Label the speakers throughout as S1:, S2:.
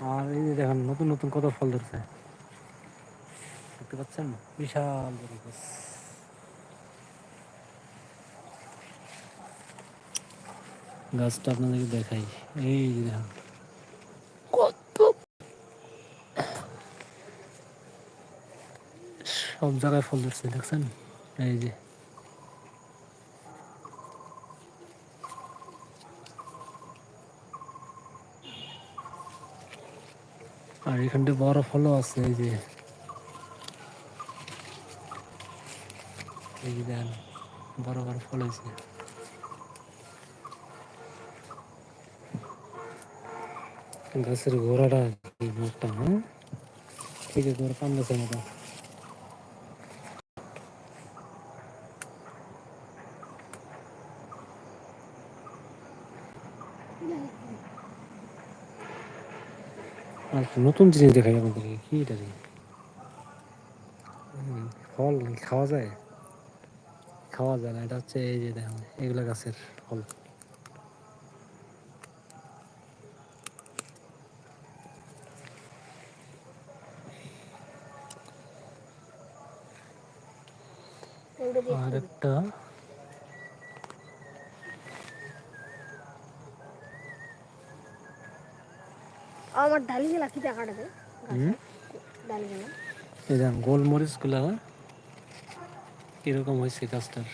S1: আর এই যে দেখেন, নতুন নতুন কত ফল ধরছে। দেখতে পাচ্ছেন? বিশাল গাছটা আপনাদেরকে দেখাই। এই যে দেখেন, কত সব জায়গায় ফল ধরছে, দেখছেন? এই যে আর এখানটা বড় ফলও আছে, এই যে। এই যে দেখেন বড় বড় ফল হয়েছে। গাছের গোড়াটা কি মোটা হ্যাঁ? ঠিক আছে গোড়া পান গাছের মতো আর নতুন জিনিস দেখাই আমাদেরকে কি এটা ফল খাওয়া যায়? খাওয়া যায় না, এটা হচ্ছে এই যে দেখেন, এগুলা গাছের ফল। আর একটা
S2: আমার ডালি গেলা কি টাকাটা দে
S1: হুম,
S2: ডালি গেলা
S1: এই দেখেন গোলমরিচ কীরকম হয়েছে গাছটার?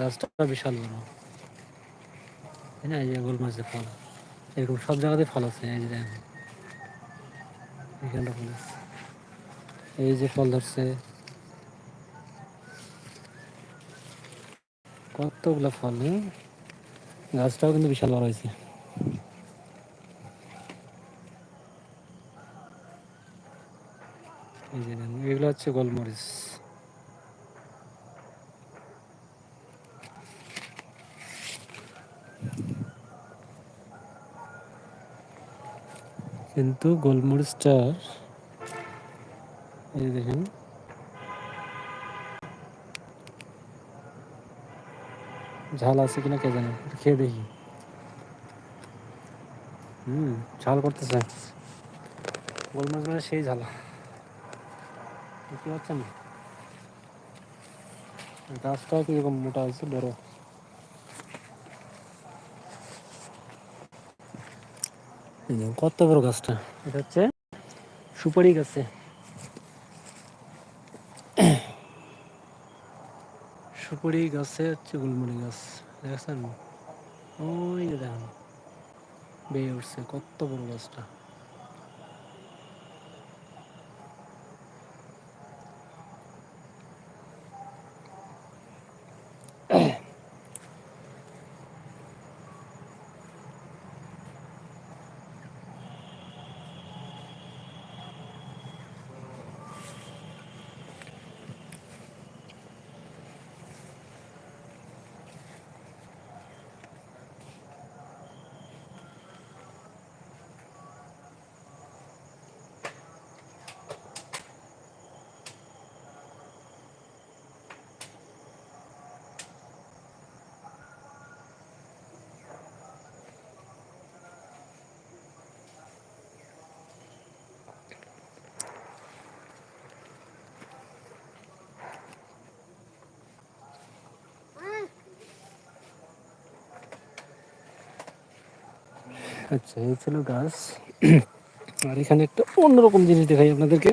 S1: গাছটা বিশাল বড়। তাই না এই যে গোলমরিচের ফল। এরকম সব জায়গাতে ফল আছে এই যে দেখেন। এখানটা ফল আছে। এই যে ফল ধরছে। কতগুলো ফল হ্যাঁ? গাছটাও কিন্তু বিশাল বড় হয়েছে। এই যে এগুলো হচ্ছে গোলমরিচ। কিন্তু গোলমরিচটার এই দেখেন। ঝাল আছে কিনা কে জানে খেয়ে দেখি। হুম, ঝাল করতেছে। গোলমরিচ মানে সেই ঝাল। দেখতে পাচ্ছেন গাছটাও কীরকম মোটা হয়েছে? বড়। কত বড় গাছটা? এটা হচ্ছে সুপারি গাছে। সুপারি গাছে হচ্ছে গুলমরি গাছ। দেখছেন? ওই দেখেন। বেয়ে উঠছে। কত বড় গাছটা। আচ্ছা এই ছিল গাছ। আর এখানে একটা অন্যরকম জিনিস দেখাই আপনাদেরকে।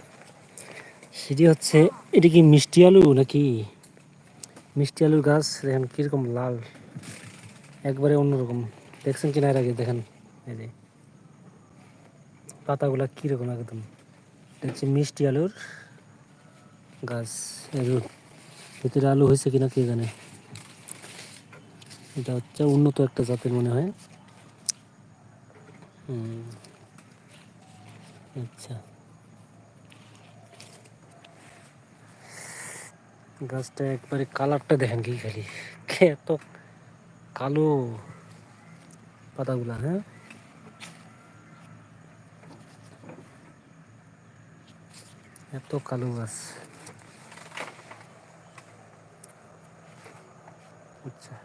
S1: সেটি হচ্ছে, এটি কি মিষ্টি আলু নাকি? মিষ্টি আলুর গাছ, দেখেন কীরকম লাল। একবারে অন্যরকম। দেখছেন কিনা এর আগে? দেখেন, এই যে। পাতাগুলা কীরকম একদম। এটা হচ্ছে মিষ্টি আলুর গাছ। এর ভিতরে আলু হয়েছে কিনা কে জানে। এটা হচ্ছে উন্নত একটা জাতের মনে হয়। আচ্ছা গাছটা একবারে কালারটা দেখেন কি খালি এত কালো পাতাগুলা হ্যাঁ এত কালো গাছ আচ্ছা